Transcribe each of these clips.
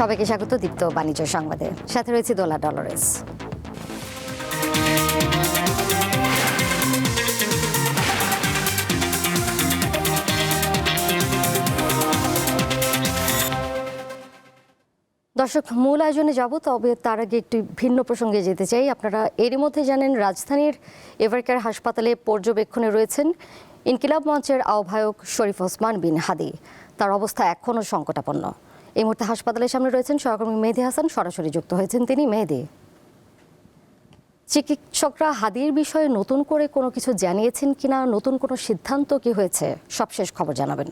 সবাইকে স্বাগত দীপ্ত বাণিজ্য সংবাদে। সাথে রয়েছে দোলা ডলরেস। দর্শক, মূল আয়োজনে যাব, তবে তার আগে একটি ভিন্ন প্রসঙ্গে যেতে চাই। আপনারা এরই মধ্যে জানেন, রাজধানীর এভারকেয়ার হাসপাতালে পর্যবেক্ষণে রয়েছেন ইনকিলাব মঞ্চের আহ্বায়ক শরীফ ওসমান বিন হাদি। তার অবস্থা এখনও সংকটাপন্ন। এই মুহূর্তে হাসপাতালের সামনে রয়েছেন সহকর্মী মেহেদি হাসান। সরাসরি যুক্ত হয়েছেন তিনি। মেহেদি, চিকিৎসকরা হাদির বিষয়ে নতুন করে কোনো কিছু জানিয়েছেন কিনা? নতুন কোনো সিদ্ধান্ত কি হয়েছে? সবশেষ খবর জানাবেন।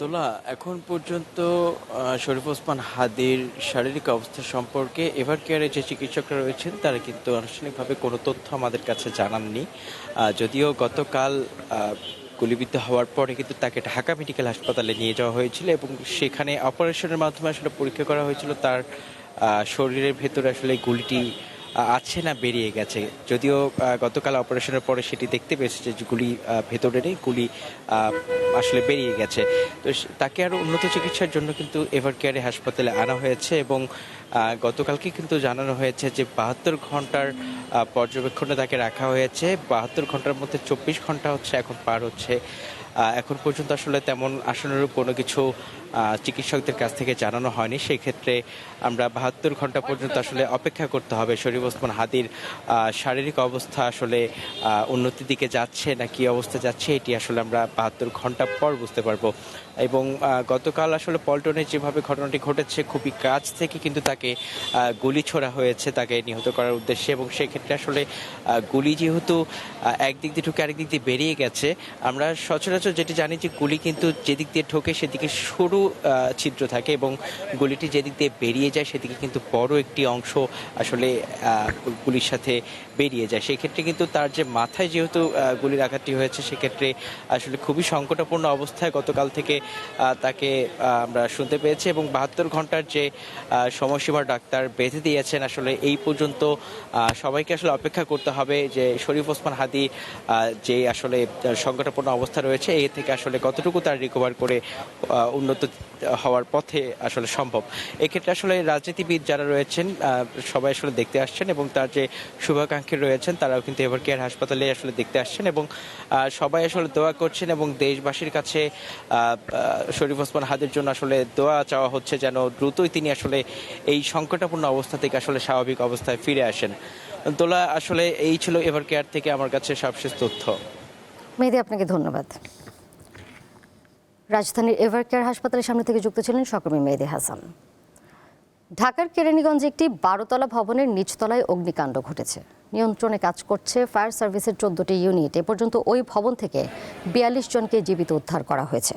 দোলা এখন পর্যন্ত শরীফ ওসমান হাদির শারীরিক অবস্থা সম্পর্কে এভার কেয়ারে যে চিকিৎসকরা রয়েছেন, তারা কিন্তু আনুষ্ঠানিকভাবে কোনো তথ্য আমাদের কাছে জানাননি। যদিও গতকাল গুলিবিদ্ধ হওয়ার পরে কিন্তু তাকে ঢাকা মেডিকেল হাসপাতালে নিয়ে যাওয়া হয়েছিল এবং সেখানে অপারেশনের মাধ্যমে আসলে পরীক্ষা করা হয়েছিল। তার শরীরের ভেতরে আসলে গুলিটি আছে না বেরিয়ে গেছে? যদিও গতকাল অপারেশনের পরে সেটি দেখতে পেয়েছে যে গুলি ভেতরে নেই, গুলি আসলে বেরিয়ে গেছে। তো তাকে আরও উন্নত চিকিৎসার জন্য কিন্তু এভার কেয়ারে হাসপাতালে আনা হয়েছে এবং গতকালকে কিন্তু জানানো হয়েছে যে বাহাত্তর ঘণ্টার পর্যবেক্ষণে তাকে রাখা হয়েছে। বাহাত্তর ঘণ্টার মধ্যে চব্বিশ ঘণ্টা হচ্ছে, এখন পার হচ্ছে। এখন পর্যন্ত আসলে তেমন আসনের কোনো কিছু চিকিৎসকদের কাছ থেকে জানানো হয়নি। সেই ক্ষেত্রে আমরা বাহাত্তর ঘণ্টা পর্যন্ত আসলে অপেক্ষা করতে হবে। শরীফ ওসমান হাদির শারীরিক অবস্থা আসলে উন্নতির দিকে যাচ্ছে না কি অবস্থা যাচ্ছে, এটি আসলে আমরা বাহাত্তর ঘণ্টা পর বুঝতে পারব। এবং গতকাল আসলে পল্টনে যেভাবে ঘটনাটি ঘটেছে, খুবই কাছ থেকে কিন্তু তাকে গুলি ছোড়া হয়েছে, তাকে নিহত করার উদ্দেশ্যে। এবং সেক্ষেত্রে আসলে গুলি যেহেতু একদিক দিয়ে ঢুকে আরেক দিক দিয়ে বেরিয়ে গেছে, আমরা সচরাচর যেটি জানি যে গুলি কিন্তু যেদিক দিয়ে ঢোকে সেদিকে সরু ছিদ্র থাকে এবং গুলিটি যেদিক দিয়ে বেরিয়ে যায় সেদিকে কিন্তু বড় একটি অংশ আসলে গুলির সাথে বেরিয়ে যায়। সেক্ষেত্রে কিন্তু তার যে মাথায় যেহেতু গুলির আঘাতটি হয়েছে সেক্ষেত্রে আসলে খুবই সংকটাপন্ন অবস্থায় গতকাল থেকে তাকে আমরা শুনতে পেয়েছি এবং বাহাত্তর ঘণ্টার যে সময়সীমা ডাক্তার বেঁধে দিয়েছেন আসলে এই পর্যন্ত সবাইকে আসলে অপেক্ষা করতে হবে যে শরীফ ওসমান হাদি যে আসলে আহ, সংকটাপন্ন অবস্থা রয়েছে এই থেকে আসলে কতটুকু তার রিকভার করে উন্নত হওয়ার পথে আসলে সম্ভব? এক্ষেত্রে আসলে রাজনীতিবিদ যারা রয়েছেন সবাই আসলে দেখতে আসছেন এবং তার যে শুভাকাঙ্ক্ষী রয়েছেন, তারাও কিন্তু এভার কেয়ার হাসপাতালে আসলে দেখতে আসছেন এবং সবাই আসলে দোয়া করছেন এবং দেশবাসীর কাছে শরীফ ওসমান হাদের জন্য আসলে দোয়া চাওয়া হচ্ছে যেন দ্রুতই তিনি আসলে এই সংকটাপূর্ণ অবস্থা থেকে আসলে স্বাভাবিক অবস্থায় ফিরে আসেন। তোলা আসলে এই ছিল এভার কেয়ার থেকে আমার কাছে সবশেষ তথ্য। মেহেদি, আপনাকে ধন্যবাদ। রাজধানীর এভারকেয়ার হাসপাতালের সামনে থেকে যুক্ত ছিলেন সহকর্মী মেহেদি হাসান। ঢাকার কেরানীগঞ্জে একটি বারোতলা ভবনের নিচতলায় অগ্নিকাণ্ড ঘটেছে। নিয়ন্ত্রণে কাজ করছে ফায়ার সার্ভিসের চোদ্দটি ইউনিট। এ পর্যন্ত ওই ভবন থেকে বিয়াল্লিশ জনকে জীবিত উদ্ধার করা হয়েছে।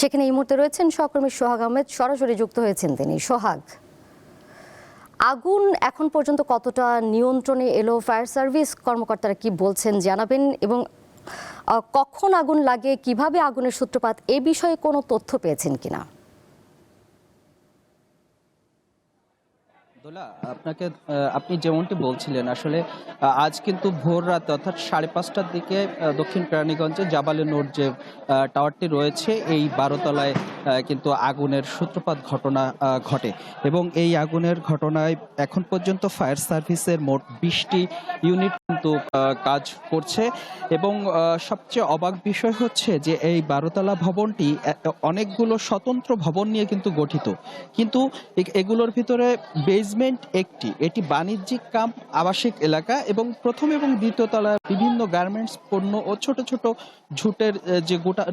সেখানে এই মুহূর্তে রয়েছেন সহকর্মী সোহাগ আহমেদ। সরাসরি যুক্ত হয়েছেন তিনি। সোহাগ, আগুন এখন পর্যন্ত কতটা নিয়ন্ত্রণে এলো ফায়ার সার্ভিস? কর্মকর্তারা কি বলছেন জানাবেন? এবং কখন আগুন লাগে? কীভাবে আগুনের সূত্রপাত? এ বিষয়ে কোনো তথ্য পেয়েছেন কিনা? দোলা আপনাকে আপনি যেমনটি বলছিলেন, আসলে আজ কিন্তু ভোর রাত অর্থাৎ সাড়ে পাঁচটার দিকে দক্ষিণ কেরানীগঞ্জে জাবালে নোট যে টাওয়ারটি রয়েছে, এই বারোতলায় কিন্তু আগুনের সূত্রপাত ঘটনা ঘটে। এবং এই আগুনের ঘটনায় এখন পর্যন্ত ফায়ার সার্ভিসের মোট বিশটি ইউনিট কিন্তু কাজ করছে। এবং সবচেয়ে অবাক বিষয় হচ্ছে যে, এই বারোতলা ভবনটি অনেকগুলো স্বতন্ত্র ভবন নিয়ে কিন্তু গঠিত। কিন্তু এগুলোর ভিতরে বেসমেন্ট একটি। এটি বাণিজ্যিক কাম, আবাসিক এলাকা এবং প্রথম এবং দ্বিতীয় তলায় বিভিন্ন গার্মেন্টস পণ্য ও ছোট ছোট ঝুটের যে গোটা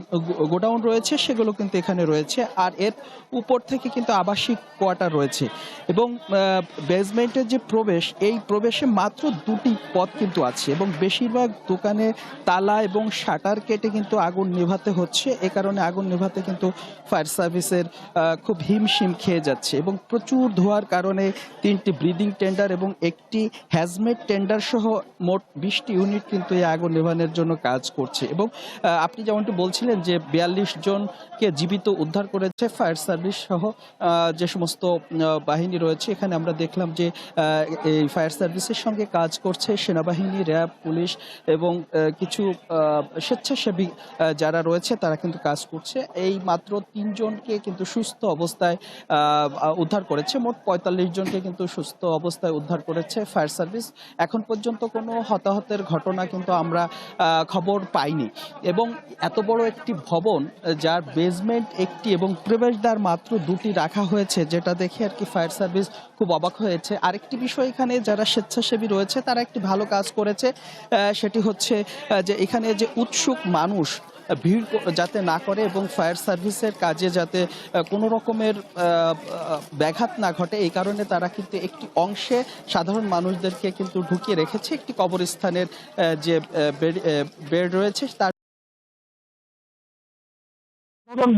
গোডাউন রয়েছে, সেগুলো কিন্তু এখানে রয়েছে। আর এর উপর থেকে কিন্তু আবাসিক কোয়ার্টার রয়েছে। এবং বেসমেন্টের যে প্রবেশ, এই প্রবেশে মাত্র দুটি পথ কিন্তু আছে এবং বেশিরভাগ দোকানে তালা এবং শাটার কেটে কিন্তু আগুন নেভাতে হচ্ছে। এ কারণে আগুন নেভাতে কিন্তু ফায়ার সার্ভিসের খুব হিমশিম খেয়ে যাচ্ছে এবং প্রচুর ধোয়ার কারণে তিনটি ব্রিদিং টেন্ডার এবং একটি হ্যাজমেট টেন্ডার সহ মোট বিশটি ইউনিট কিন্তু এই আগুন নেভানোর জন্য কাজ করছে। এবং আপনি যেমনটি বলছিলেন যে বিয়াল্লিশ জনকে জীবিত উদ্ধার করেছে ফায়ার সার্ভিস সহ যে সমস্ত বাহিনী রয়েছে, এখানে আমরা দেখলাম যে এই ফায়ার সার্ভিসের সঙ্গে কাজ করছে সেনাবাহিনী, র্যাব, পুলিশ এবং কিছু স্বেচ্ছাসেবী যারা রয়েছে তারা কিন্তু কাজ করছে। এই মাত্র তিনজনকে কিন্তু সুস্থ অবস্থায় উদ্ধার করেছে। মোট পঁয়তাল্লিশ জনকে কিন্তু সুস্থ অবস্থায় উদ্ধার করেছে ফায়ার সার্ভিস। এখন পর্যন্ত কোনো হতাহতের ঘটনা কিন্তু আমরা খবর পাইনি। এবং এত বড় একটি ভবন যার বেসমেন্ট একটি এবং প্রবেশদ্বার মাত্র দুটি রাখা হয়েছে, যেটা দেখে আর কি ফায়ার সার্ভিস খুব অবাক হয়েছে। আরেকটি বিষয় এখানে যারা স্বেচ্ছাসেবী রয়েছে, তারা একটি ভালো কাজ করেছে সেটি হচ্ছে যে এখানে যে উৎসুক মানুষ ভিড় যাতে না করে এবং ফায়ার সার্ভিসের কাজে যাতে কোনো রকমের ব্যাঘাত না ঘটে, এই কারণে তারা কিন্তু একটি অংশে সাধারণ মানুষদেরকে কিন্তু ঢুকিয়ে রেখেছে। একটি কবরস্থানের যে বেড রয়েছে, তার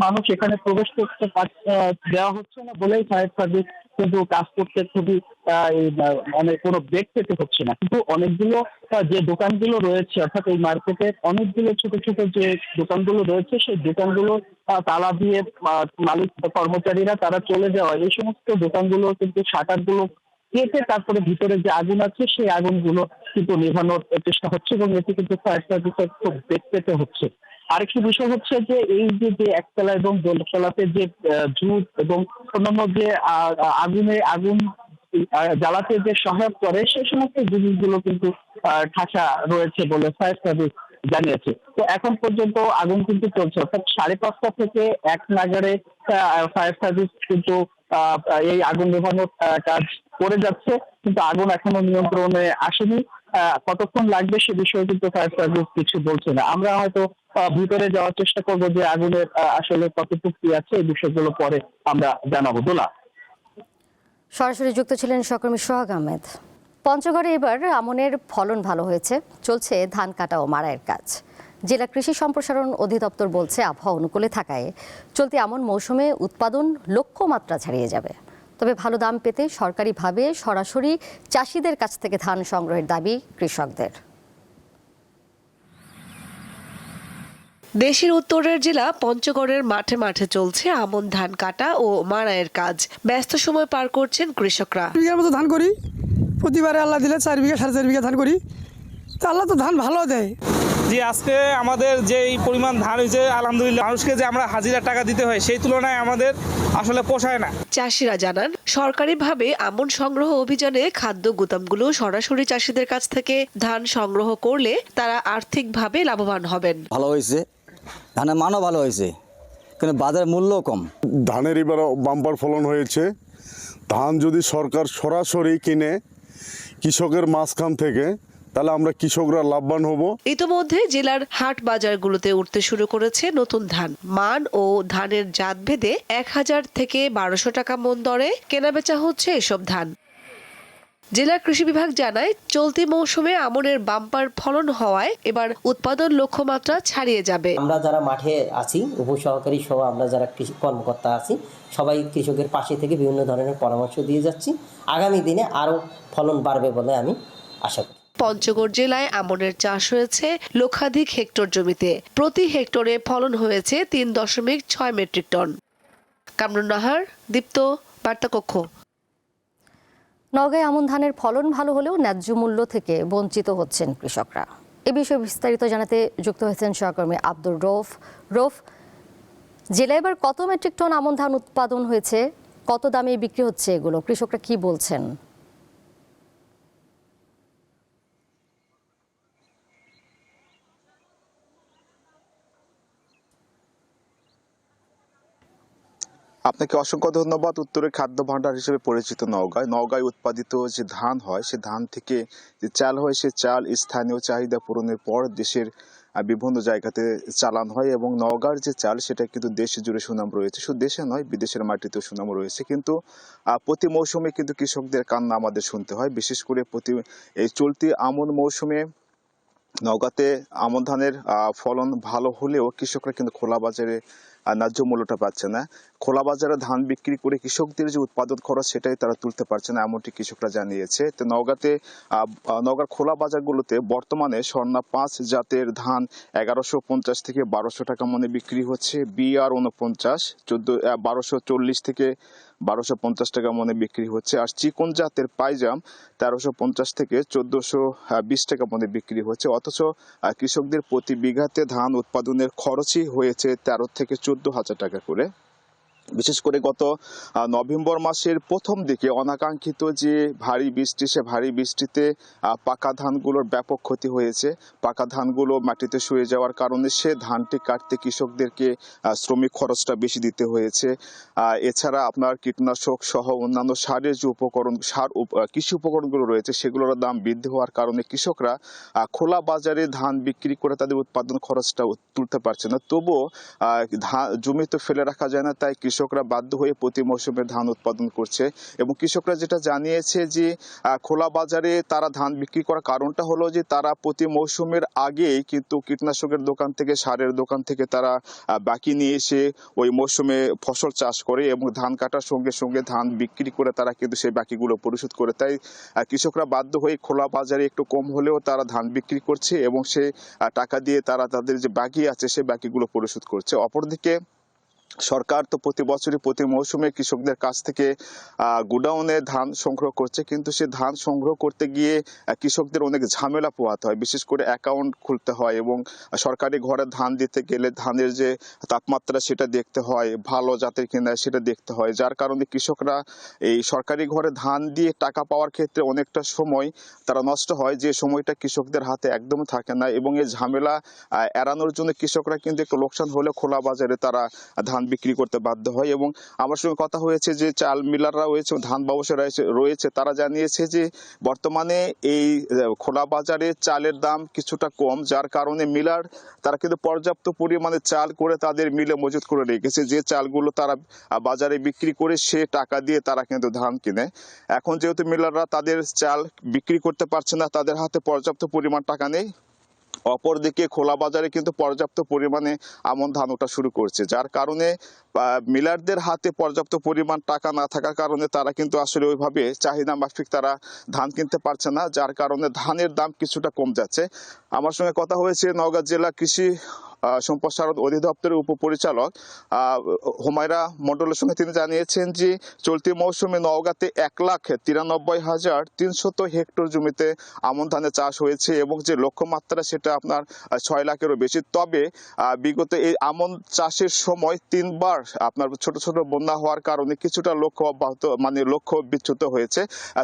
মানুষ এখানে প্রবেশ করতে দেওয়া হচ্ছে না বলেই ফায়ার সার্ভিস কিন্তু কাজ করতে খুবই মানে কোনো ব্রেক পেতে হচ্ছে না। কিন্তু অনেকগুলো যে দোকানগুলো রয়েছে, অর্থাৎ এই মার্কেটের অনেকগুলো ছোট ছোট যে দোকানগুলো রয়েছে, সেই দোকানগুলো তালা দিয়ে মালিক কর্মচারীরা তারা চলে যাওয়া। এই সমস্ত দোকানগুলো কিন্তু শাটারগুলো কেটে তারপরে ভিতরে যে আগুন আছে, সেই আগুনগুলো কিন্তু নেভানোর চেষ্টা হচ্ছে এবং এতে কিন্তু ফায়ার সার্ভিসের খুব বেগ পেতে হচ্ছে। আরেকটি বিষয় হচ্ছে যে এই যে যে একতলা এবং দোতলাতে যে জুট এবং অন্যান্য যে আগুনে, আগুন জ্বালাতে যে সহায়ক করে, সে সমস্ত জিনিসগুলো কিন্তু ঠাসা রয়েছে বলে ফায়ার সার্ভিস জানিয়েছে। তো এখন পর্যন্ত আগুন কিন্তু চলছে। অর্থাৎ সাড়ে পাঁচটা থেকে এক নাগারে ফায়ার সার্ভিস কিন্তু এই আগুন নেভানোর কাজ করে যাচ্ছে। কিন্তু আগুন এখনও নিয়ন্ত্রণে আসেনি। কতক্ষণ লাগবে সে বিষয়ে কিন্তু ফায়ার সার্ভিস কিছু বলছে না। আমরা হয়তো ভিতরে যাওয়ার চেষ্টা করব যে আগুনের আসলে কতটুকু কি আছে, এই বিষয়গুলো পরে আমরা জানাব। দোলা। সরাসরি যুক্ত ছিলেন সহকর্মী সোহাগ আহমেদ। পঞ্চগড়ে এবার আমনের ফলন ভালো হয়েছে, চলছে ধান কাটা ও মাড়াইয়ের কাজ। জেলা কৃষি সম্প্রসারণ অধিদপ্তর বলছে, আবহাওয়া অনুকূলে থাকায় চলতি আমন মৌসুমে উৎপাদন লক্ষ্যমাত্রা ছাড়িয়ে যাবে। তবে ভালো দাম পেতে সরকারিভাবে সরাসরি চাষিদের কাছ থেকে ধান সংগ্রহের দাবি কৃষকদের। দেশের উত্তরের জেলা পঞ্চগড়ের মাঠে মাঠে চলছে আমন ধান কাটা ও মাড়াইয়ের কাজ। ব্যস্ত সময় পার করছেন কৃষকরা। বিঘার মতো ধান করি। প্রতিবারে আল্লাহ দিলে চার বিঘা সাড়ে চার বিঘা ধান করি। তো আল্লাহ তো ধান ভালো দেয়। যে আজকে আমাদের যে এই পরিমাণ ধান হয়েছে আলহামদুলিল্লাহ মানুষকে যে আমরা হাজিরা টাকা দিতে হয় সেই তুলনায় আমাদের আসলে পোষায় না। চাষিরা জানান সরকারিভাবে আমন সংগ্রহ অভিযানে খাদ্য গুদামগুলো সরাসরি চাষিদের কাছ থেকে ধান সংগ্রহ করলে তারা আর্থিকভাবে লাভবান হবেন। ভালো হয়েছে। ধানের মানও ভালো হয়েছে কিন্তু বাজার মূল্যও কম। ধানের এবার বাম্পার ফলন হয়েছে। ধান যদি সরকার সরাসরি কিনে কৃষকের মাঝখান থেকে তাহলে আমরা কৃষকরা লাভবান হব। ইতোমধ্যে জেলার হাট বাজারগুলোতে উঠতে শুরু করেছে নতুন ধান। মান ও ধানের জাত ভেদে এক হাজার থেকে বারোশো টাকা মন দরে কেনাবেচা হচ্ছে এসব ধান। জেলা কৃষি বিভাগ জানায় চলতি মৌসুমে আমনের বাম্পার ফলন হওয়ায় এবার উৎপাদন লক্ষ্যমাত্রা ছাড়িয়ে যাবে। আমরা যারা মাঠে আছি উপসহকারী সহ আমরা যারা কৃষি কর্মকর্তা আছি সবাই কৃষকের পাশে থেকে বিভিন্ন ধরনের পরামর্শ দিয়ে যাচ্ছি। আগামী দিনে আরও ফলন বাড়বে বলে আমি আশা করি। পঞ্চগড় জেলায় আমনের চাষ হয়েছে লক্ষাধিক হেক্টর জমিতে। প্রতি হেক্টরে ফলন হয়েছে তিন দশমিক ছয় মেট্রিক টন। কামরুন নাহার, দীপ্ত, বার্তাকক্ষ। নওগাঁয় আমন ধানের ফলন ভালো হলেও ন্যায্য মূল্য থেকে বঞ্চিত হচ্ছেন কৃষকরা। এ বিষয়ে বিস্তারিত জানাতে যুক্ত হয়েছেন সহকর্মী আব্দুর রৌফ। রৌফ, জেলায় এবার কত মেট্রিক টন আমন ধান উৎপাদন হয়েছে? কত দামে বিক্রি হচ্ছে এগুলো? কৃষকরা কি বলছেন? আপনাকে অসংখ্য ধন্যবাদ। উত্তরের খাদ্য ভাণ্ডার হিসেবে পরিচিত নওগাঁয়। নওগাঁয় উৎপাদিত যে ধান হয়, সে ধান থেকে যে চাল হয়, সে চাল স্থানীয় চাহিদা পূরণের পর দেশের বিভিন্ন জায়গাতে চালান হয় এবং নওগাঁর যে চাল, সেটা কিন্তু দেশে জুড়ে সুনাম রয়েছে। শুধু দেশে নয়, বিদেশের মাটিতেও সুনাম রয়েছে। কিন্তু প্রতি মৌসুমে কিন্তু কৃষকদের কান্না আমাদের শুনতে হয়। বিশেষ করে প্রতি, এই চলতি আমন মৌসুমে নওগাঁতে আমন ধানের ফলন ভালো হলেও কৃষকরা কিন্তু খোলা বাজারে ন্যায্য মূল্যটা পাচ্ছে না। খোলা বাজারে ধান বিক্রি করে কৃষকদের যে উৎপাদন খরচ সেটাই তারা তুলতে পারছে না, এমনটি কৃষকরা জানিয়েছে। তো নওগাঁতে নওগাঁর খোলা বাজারগুলোতে বর্তমানে স্বর্ণা পাঁচ জাতের ধান এগারোশো পঞ্চাশ থেকে বারোশো টাকা মনে বিক্রি হচ্ছে। বি আর উনপঞ্চাশ চোদ্দ বারোশো চল্লিশ থেকে বারোশো পঞ্চাশ টাকা মনে বিক্রি হচ্ছে। আর চিকন জাতের পাইজাম তেরোশো পঞ্চাশ থেকে চোদ্দশো বিশ টাকা মনে বিক্রি হচ্ছে। অথচ কৃষকদের প্রতি বিঘাতে ধান উৎপাদনের খরচই হয়েছে তেরো থেকে চোদ্দ হাজার টাকা করে। বিশেষ করে গত নভেম্বর মাসের প্রথম দিকে অনাকাঙ্ক্ষিত যে ভারী বৃষ্টি, সে ভারী বৃষ্টিতে পাকা ধানগুলোর ব্যাপক ক্ষতি হয়েছে। পাকা ধানগুলো মাটিতে শুয়ে যাওয়ার কারণে সে ধানটি কাটতে কৃষকদেরকে শ্রমিক খরচটা বেশি দিতে হয়েছে। এছাড়া আপনার কীটনাশক সহ অন্যান্য সারের যে উপকরণ, সার কৃষি উপকরণগুলো রয়েছে, সেগুলোর দাম বৃদ্ধি হওয়ার কারণে কৃষকরা খোলা বাজারে ধান বিক্রি করে তাদের উৎপাদন খরচটা তুলতে পারছে না। তবুও ধান জমিতে ফেলে রাখা যায় না, তাই কৃষকরা বাধ্য হয়ে প্রতি মৌসুমে ধান উৎপাদন করছে এবং কৃষকরা যেটা জানিয়েছে যে খোলা বাজারে তারা ধান বিক্রি করার কারণটা হলো যে, তারা প্রতি মৌসুমের আগেই কিন্তু কীটনাশকের দোকান থেকে, সারের দোকান থেকে তারা বাকি নিয়ে এসে ওই মৌসুমে ফসল চাষ করে এবং ধান কাটার সঙ্গে সঙ্গে ধান বিক্রি করে তারা কিন্তু সেই বাকিগুলো পরিশোধ করে। তাই কৃষকরা বাধ্য হয়ে খোলা বাজারে একটু কম হলেও তারা ধান বিক্রি করছে এবং সে টাকা দিয়ে তারা তাদের যে বাকি আছে সে বাকিগুলো পরিশোধ করছে। অপরদিকে সরকার তো প্রতি বছরই প্রতি মৌসুমে কৃষকদের কাছ থেকে গোডাউনে ধান সংগ্রহ করছে। কিন্তু সে ধান সংগ্রহ করতে গিয়ে কৃষকদের অনেক ঝামেলা পোহাতে হয়। বিশেষ করে অ্যাকাউন্ট খুলতে হয় এবং সরকারি ঘরে ধান দিতে গেলে ধানের যে তাপমাত্রা সেটা দেখতে হয়, ভালো জাতের কিনা সেটা দেখতে হয়। যার কারণে কৃষকরা এই সরকারি ঘরে ধান দিয়ে টাকা পাওয়ার ক্ষেত্রে অনেকটা সময় তারা নষ্ট হয়। যে সময়টা কৃষকদের হাতে একদমই থাকে না এবং এই ঝামেলা এড়ানোর জন্য কৃষকরা কিন্তু একটু লোকসান হলে খোলা বাজারে তারা ধান বিক্রি করতে বাধ্য হয় এবং আমার সঙ্গে কথা হয়েছে যে চাল মিলাররা রয়েছে, ধান ব্যবসায়ীরা রয়েছে- রয়েছে, তারা জানিয়েছে যে বর্তমানে এই খোলা বাজারে চালের দাম কিছুটা কম, যার কারণে মিলার তারা কিন্তু পর্যাপ্ত পরিমাণে চাল করে তাদের মিলে মজুত করে রেখেছে। যে চালগুলো তারা বাজারে বিক্রি করে সে টাকা দিয়ে তারা কিন্তু ধান কিনে। এখন যেহেতু মিলাররা তাদের চাল বিক্রি করতে পারছে না, তাদের হাতে পর্যাপ্ত পরিমাণ টাকা নেই অপরদিকে খোলা বাজারে কিন্তু পর্যাপ্ত পরিমাণে আমন ধান ওঠা শুরু করছে, যার কারণে মিলারদের হাতে পর্যাপ্ত পরিমাণ টাকা না থাকার কারণে তারা কিন্তু আসলে ওইভাবে চাহিদা মাফিক তারা ধান কিনতে পারছে না, যার কারণে ধানের দাম কিছুটা কম যাচ্ছে। আমার সঙ্গে কথা হয়েছে নওগাঁ জেলা কৃষি সম্প্রসারণ অধিদপ্তরের উপপরিচালক হুমায়রা মন্ডলের সঙ্গে তিনি জানিয়েছেন যে, চলতি মৌসুমে নওগাঁতে এক লাখ তিরানব্বই হাজার তিনশত হেক্টর জমিতে আমন ধানের চাষ হয়েছে এবং যে লক্ষ্যমাত্রা সেটা আপনার ছয় লাখেরও বেশি। তবে বিগত এই আমন চাষের সময় তিনবার আপনার ছোট ছোট বন্যা হওয়ার কারণে কিছুটা লক্ষ্য অব্যাহত মানে লক্ষ্য বিচ্যুত হয়েছে।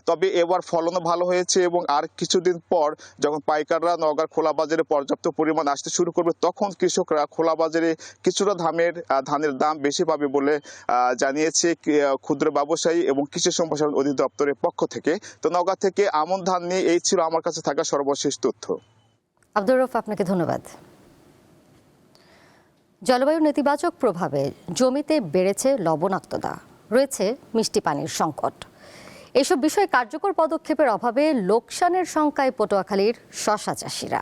তবে এবার ফলনও ভালো হয়েছে এবং আর কিছুদিন পর যখন পাইকাররা নওগাঁর খোলা বাজারে পর্যাপ্ত পরিমাণ আসতে শুরু করবে, তখন কৃষকরা খোলা বাজারে কিছুটা ধানের ধানের দাম বেশি পাবে বলে জানিয়েছে ক্ষুদ্র ব্যবসায়ী এবং কৃষি সম্প্রসারণ অধিদপ্তরের পক্ষ থেকে। তো নওগাঁ থেকে আমন ধান নিয়ে এই ছিল আমার কাছে থাকা সর্বশেষ তথ্য। আব্দুর রফ আপনাকে ধন্যবাদ। জলবায়ু নেতিবাচক প্রভাবে জমিতে বেড়েছে লবণাক্ততা, রয়েছে মিষ্টি পানির সংকট। এসব বিষয়ে কার্যকর পদক্ষেপের অভাবে লোকসানের শঙ্কায় পটুয়াখালীর শশা চাষিরা।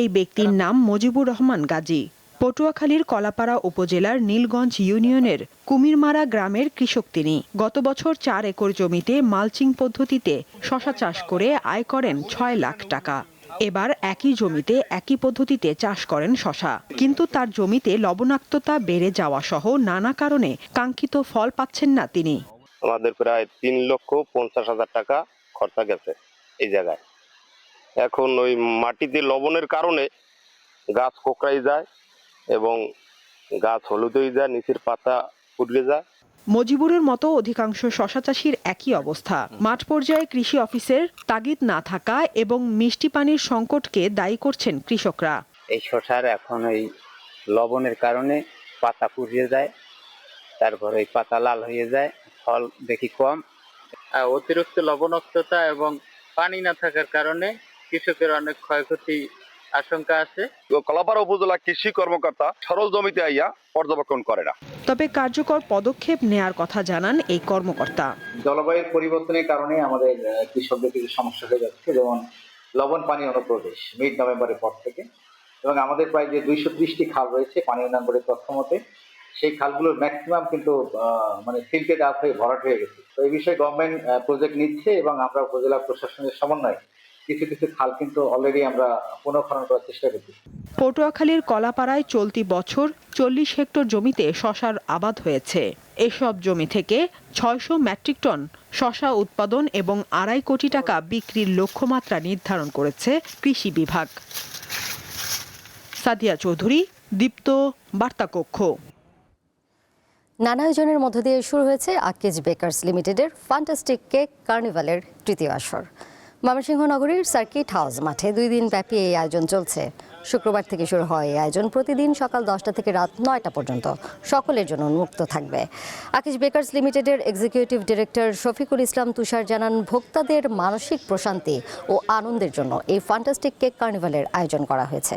এই ব্যক্তির নাম মজিবুর রহমান গাজী। পটুয়াখালীর কলাপাড়া উপজেলার নীলগঞ্জ ইউনিয়নের কুমিরমারা গ্রামের কৃষক তিনি। গত বছর চার একর জমিতে মালচিং পদ্ধতিতে শশা চাষ করে আয় করেন ছয় লাখ টাকা। এবার একই জমিতে একই পদ্ধতিতে চাষ করেন শশা। কিন্তু তার জমিতে লবণাক্ততা বেড়ে যাওয়া সহ নানা কারণে কাঙ্ক্ষিত ফল পাচ্ছেন না তিনি। আমাদের প্রায় তিন লক্ষ পঞ্চাশ হাজার টাকা খরচা গেছে এই জায়গায়। এখন ওই মাটিতে লবণের কারণে গাছ কোকড়াই যায় এবং গাছ হলুদ হয়ে যায় নিচের পাতা পুড়ে যায়। মজিবুরের মতো অধিকাংশ শশা চাষির একই অবস্থা। মাঠ পর্যায়ে কৃষি অফিসের তাগিদ না থাকা এবং মিষ্টি পানির সংকটকে দায়ী করছেন কৃষকরা। এই শশার এখন এই লবণের কারণে পাতা পুড়িয়ে যায় তারপরে এই পাতা লাল হয়ে যায় ফল দেখি কম। অতিরিক্ত লবণাক্ততা এবং পানি না থাকার কারণে কৃষকের অনেক ক্ষয়ক্ষতি আশঙ্কা আছে। কলাপাড়া উপজেলা কৃষি কর্মকর্তা সরল জমিতে আইয়া পর্যবেক্ষণ করে না। তবে কার্যকর পদক্ষেপ নেয়ার কথা জানান এই কর্মকর্তা। জলবায়ুর পরিবর্তনের কারণে আমাদের কৃষকদের কিছু সমস্যা হয়ে যাচ্ছে যেমন লবণ পানি অনুপ্রবেশ মিড নভেম্বরের পর থেকে। এবং আমাদের প্রায় যে দুইশো ত্রিশটি খাল রয়েছে পানি উন্নয়ন বোর্ডের তথ্য মতে সেই খালগুলোর ম্যাক্সিমাম কিন্তু আহ, মানে সিল্কেড আপ হয়ে ভরাট হয়ে গেছে। তো এই বিষয়ে গভর্নমেন্ট প্রজেক্ট নিচ্ছে এবং আমরা উপজেলা প্রশাসনের সমন্বয়ে কিছু কিছু খাল কিন্তু অলরেডি আমরা পুনঃখনন করার চেষ্টা করছি। পটুয়াখালীর কলাপাড়ায় চলতি বছর চল্লিশ হেক্টর জমিতে শশার আবাদ হয়েছে। এসব জমি থেকে ছয়শো মেট্রিক টন শশা উৎপাদন এবং আড়াই কোটি টাকা বিক্রির লক্ষ্যমাত্রা নির্ধারণ করেছে কৃষি বিভাগ। সাদিয়া চৌধুরী দীপ্ত বার্তাকক্ষ নানা আয়োজনের মধ্য দিয়ে শুরু হয়েছে আকিজ বেকার্স লিমিটেডের ফান্টাস্টিক কেক কার্নিভালের তৃতীয় আসর। ময়মনসিংহ নগরীর সার্কিট হাউস মাঠে দুই দিন ব্যাপী এই আয়োজন চলছে। শুক্রবার থেকে শুরু হয় এই আয়োজন প্রতিদিন সকাল দশটা থেকে রাত নয়টা পর্যন্ত। সকলের জন্য উন্মুক্ত থাকবে। আকিজ বেকার্স লিমিটেডের এক্সিকিউটিভ ডিরেক্টর শফিকুল ইসলাম তুষার জানান, ভোক্তাদের মানসিক প্রশান্তি ও আনন্দের জন্য এই ফান্টাস্টিক কেক কার্নিভালের আয়োজন করা হয়েছে।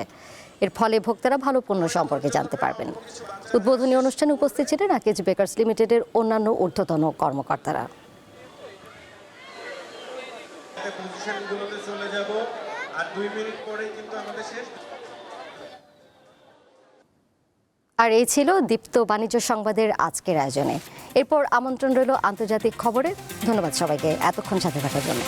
এর ফলে ভোক্তারা ভালো পণ্য সম্পর্কে জানতে পারবেন। উদ্বোধনী অনুষ্ঠানে উপস্থিত ছিলেন আকিজ বেকার্স লিমিটেডের অন্যান্য ঊর্ধ্বতন কর্মকর্তারা। পজিশনগুলোতে চলে যাব। আর দুই মিনিট পরেই কিন্তু আমাদের শেষ। আর এই ছিল দীপ্ত বাণিজ্য সংবাদের আজকের আয়োজনে। এরপর আমন্ত্রণ রইল আন্তর্জাতিক খবরে ধন্যবাদ সবাইকে। এতক্ষণ সাথে থাকার জন্য।